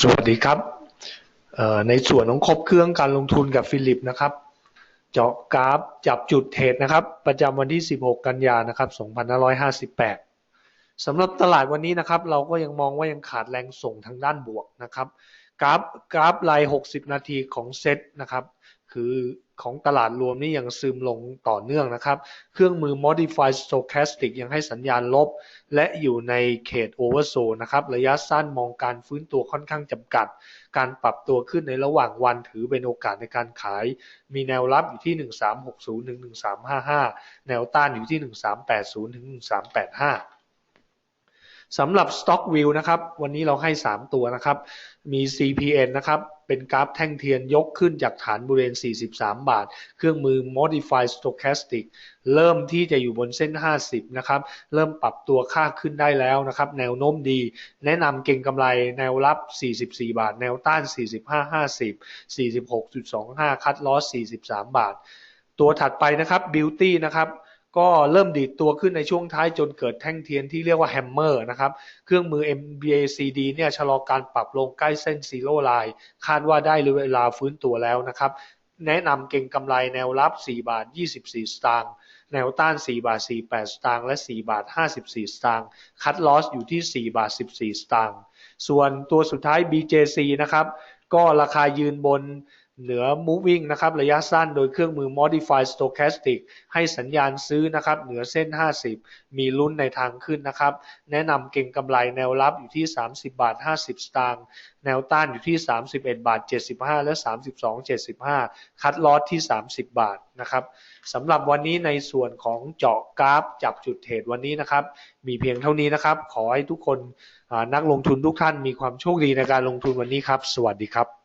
สวัสดีครับ ในส่วนของครบเครื่องการลงทุนกับฟิลิปนะครับเจาะกราฟจับจุดเทรดนะครับ ประจำวันที่ 16 กันยานะครับ 2558 สำหรับตลาดวันนี้นะครับ เราก็ยังมองว่ายังขาดแรงส่งทางด้านบวกนะครับ กราฟกราฟราย 60 นาทีของเซตนะครับคือของตลาดรวมนี่ยังซึมลงต่อเนื่องนะครับ เครื่องมือ modified stochastic ยังให้สัญญาณลบ และอยู่ในเขต oversold นะครับ ระยะสั้นมองการฟื้นตัวค่อนข้างจำกัด การปรับตัวขึ้นในระหว่างวันถือเป็นโอกาสในการขาย มีแนวรับอยู่ที่ 1360ถึง1355 แนวต้านอยู่ที่ 1380 ถึง 1385 สำหรับ Stock View นะครับ วันนี้เราให้ 3 ตัวนะครับ มี CPN นะครับ เป็นกราฟแท่งเทียนยกขึ้นจากฐานบริเวณ 43 บาท เครื่องมือ Modified Stochastic เริ่มที่จะอยู่บนเส้น 50 นะครับ เริ่มปรับตัวค่าขึ้นได้แล้วนะครับ แนวโน้มดี แนะนำเก่งกำไรแนวรับ 44 บาท แนวต้าน 45 50 46.25 คัดลอส 43 บาท ตัวถัดไปนะครับ Beauty นะครับ ก็เริ่มดีดตัวขึ้นในช่วงท้ายจนเกิดแท่งเทียนที่เรียกว่าแฮมเมอร์นะครับ เครื่องมือ MBACD เนี่ยชะลอการปรับลงใกล้เส้นซีโร่ไลน์คาดว่าได้เวลาฟื้นตัวแล้วนะครับ แนะนำเก่งกำไรแนวรับ 4 บาท 24 สตางค์แนวต้าน 4 บาท 48 สตางค์และ 4 บาท 54 สตางค์คัดลอสอยู่ที่ 4 บาท 14 สตางค์ส่วนตัวสุดท้าย BJC นะครับ ก็ราคายืนบน เหนือ moving นะครับระยะสั้นโดยเครื่องมือ modified stochastic ให้สัญญาณซื้อนะครับเหนือเส้น 50 มีลุ้นในทางขึ้นนะครับ แนะนำเก่งกำไรแนวรับอยู่ที่ 30 บาท 50 สตางค์แนวต้านอยู่ที่ 31 บาท 75 และ 32 75 คัดลอสที่ 30 บาทนะครับสำหรับวันนี้ในส่วนของเจาะกราฟจับจุดเทรดวันนี้นะครับ มีเพียงเท่านี้นะครับ ขอให้ทุกคนนักลงทุนทุกท่านมีความโชคดีในการลงทุนวันนี้ครับ สวัสดีครับ